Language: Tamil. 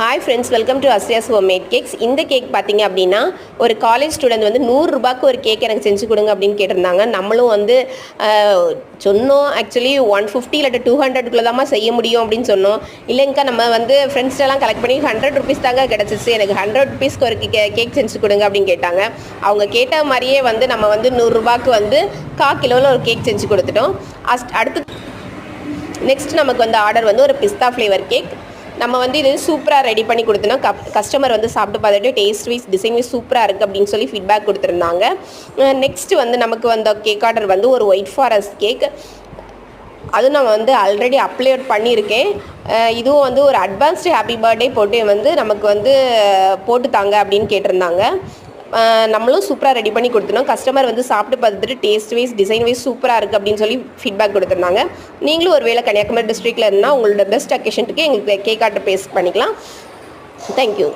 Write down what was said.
Hi friends welcome to Asriya's homemade cakes இந்த கேக் பார்த்தீங்க அப்படின்னா ஒரு காலேஜ் ஸ்டூடெண்ட் வந்து நூறுரூபாய்க்கு ஒரு கேக் எனக்கு செஞ்சு கொடுங்க அப்படின்னு கேட்டிருந்தாங்க. நம்மளும் வந்து சொன்னோம். ஆக்சுவலி ஒன் ஃபிஃப்டி இல்லாட்ட டூ ஹண்ட்ரட்குள்ளே தான் செய்ய முடியும் அப்படின்னு சொன்னோம். இல்லைங்கக்கா நம்ம வந்து ஃப்ரெண்ட்ஸ்டெல்லாம் கலெக்ட் பண்ணி ஹண்ட்ரட் ருபீஸ் தாங்க கிடச்சிச்சு. எனக்கு ஹண்ட்ரட் ருபீஸ்க்கு ஒரு கே கேக் செஞ்சு கொடுங்க அப்படின்னு கேட்டாங்க. அவங்க கேட்ட மாதிரியே வந்து நம்ம வந்து நூறுரூபாய்க்கு வந்து கா கிலோவில் ஒரு கேக் செஞ்சு கொடுத்துட்டோம். அஸ்ட் அடுத்து நெக்ஸ்ட் நமக்கு வந்து ஆர்டர் வந்து ஒரு பிஸ்தா ஃப்ளேவர் கேக் நம்ம வந்து இது சூப்பராக ரெடி பண்ணி கொடுத்தோம் கப் கஸ்டமர் வந்து சாப்பிட்டு பார்த்துட்டு டேஸ்ட் வைஸ் டிசைன் வைஸ் சூப்பராக இருக்குது அப்படின்னு சொல்லி ஃபீட்பேக் கொடுத்துருந்தாங்க. நெக்ஸ்ட் வந்து நமக்கு வந்த கேக் ஆர்டர் வந்து ஒரு ஒயிட் ஃபாரஸ்ட் கேக் அதுவும் நான் வந்து ஆல்ரெடி அப்லோட் பண்ணியிருக்கேன். இதுவும் வந்து ஒரு அட்வான்ஸ்டு ஹாப்பி பர்த்டே போட்டு வந்து நமக்கு வந்து போட்டு தாங்க அப்படின்னு கேட்டிருந்தாங்க. நம்மளும் சூப்பராக ரெடி பண்ணி கொடுத்துனோம் கஸ்டமர் வந்து சாப்பிட்டு பார்த்துட்டு டேஸ்ட் வைஸ் டிசைன் வைஸ் சூப்பராக இருக்குது அப்படின்னு சொல்லி ஃபீட்பேக் கொடுத்துருந்தாங்க. நீங்களும் ஒரு வேளை கன்னியாகுமரி டிஸ்ட்ரிக்டில் இருந்தால் உங்களோட பெஸ்ட் அக்கேஷனுக்கு எங்களுக்கு கேக் ஆர்டர் பேஸ் பண்ணிக்கலாம். Thank you